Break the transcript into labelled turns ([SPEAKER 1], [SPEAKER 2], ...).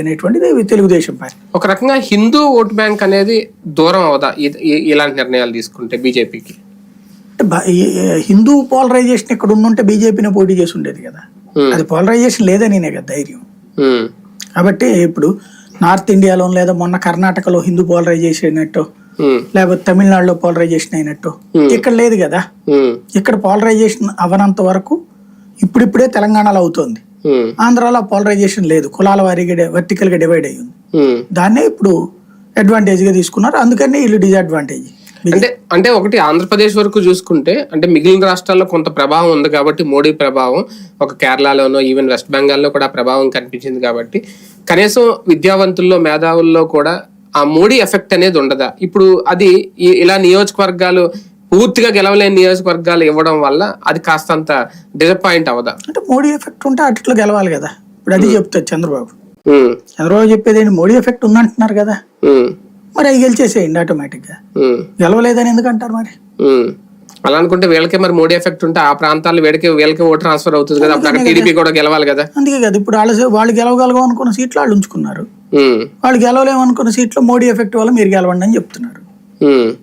[SPEAKER 1] అనేటువంటిది తెలుగుదేశం పార్టీ.
[SPEAKER 2] ఒక రకంగా హిందూ ఓట్ బ్యాంక్ అనేది దూరం అవదా? ఇలాంటి నిర్ణయాలు తీసుకుంటే బీజేపీకి.
[SPEAKER 1] హిందూ పోలరైజేషన్ ఇక్కడ ఉండుంటే బీజేపీని పోటీ చేసి ఉండేది కదా. అది పోలరైజేషన్ లేదని నేనే కదా ధైర్యం. కాబట్టి ఇప్పుడు నార్త్ ఇండియాలో లేదా మొన్న కర్ణాటకలో హిందూ పోలరైజేషన్ అయినట్టు లేకపోతే తమిళనాడులో పోలరైజేషన్ అయినట్టు ఇక్కడ లేదు కదా. ఇక్కడ పోలరైజేషన్ అవనంత వరకు ఇప్పుడిప్పుడే తెలంగాణలో అవుతోంది. ఆంధ్రాలో పోలరైజేషన్ లేదు. కులాల వారీగా వర్టికల్గా డివైడ్ అయ్యింది. దాన్నే ఇప్పుడు అడ్వాంటేజ్గా తీసుకున్నారు. అందుకని వీళ్ళు డిసడ్వాంటేజ్
[SPEAKER 2] అంటే అంటే ఒకటి ఆంధ్రప్రదేశ్ వరకు చూసుకుంటే అంటే మిగిలిన రాష్ట్రాల్లో కొంత ప్రభావం ఉంది కాబట్టి మోడీ ప్రభావం ఒక కేరళలోనో ఈవెన్ వెస్ట్ బెంగాల్లో కూడా ప్రభావం కనిపించింది కాబట్టి కనీసం విద్యావంతుల్లో మేధావుల్లో కూడా ఆ మోడీ ఎఫెక్ట్ అనేది ఉండదా? ఇప్పుడు అది ఇలా నియోజకవర్గాలు పూర్తిగా గెలవలేని నియోజకవర్గాలు ఇవ్వడం వల్ల అది కాస్తంత డిసప్పాయింట్ అవదా?
[SPEAKER 1] అంటే మోడీ ఎఫెక్ట్ ఉంటే అట్లా గెలవాలి కదా. ఇప్పుడు అది చెప్తారు చంద్రబాబు.
[SPEAKER 2] ఉమ్,
[SPEAKER 1] చంద్రబాబు చెప్పేది ఏంటి? మోడీ ఎఫెక్ట్ ఉందంటున్నారు కదా.
[SPEAKER 2] ఉమ్,
[SPEAKER 1] మరి అవి గెలిచేసేయండి
[SPEAKER 2] ఆటోమేటిక్గా.
[SPEAKER 1] గెలవలేదని ఎందుకు అంటారు మరి.
[SPEAKER 2] అలా అనుకుంటే వీళ్ళకే మరి మోడీ ఎఫెక్ట్ ఉంటే ఆ ప్రాంతాల్లో వీళ్ళకి వీళ్ళకి ఓటు ట్రాన్స్ఫర్ అవుతుంది కదా. అప్పుడు అక్కడ టీడీపీ కూడా గెలవాలి కదా.
[SPEAKER 1] అందుకే కదా. ఇప్పుడు వాళ్ళు వాళ్ళు గెలవగలగం అనుకున్న సీట్లు వాళ్ళు ఉంచుకున్నారు. వాళ్ళు గెలవలేము అనుకున్న సీట్లో మోడీ ఎఫెక్ట్ వల్ల మీరు గెలవండి అని చెప్తున్నారు.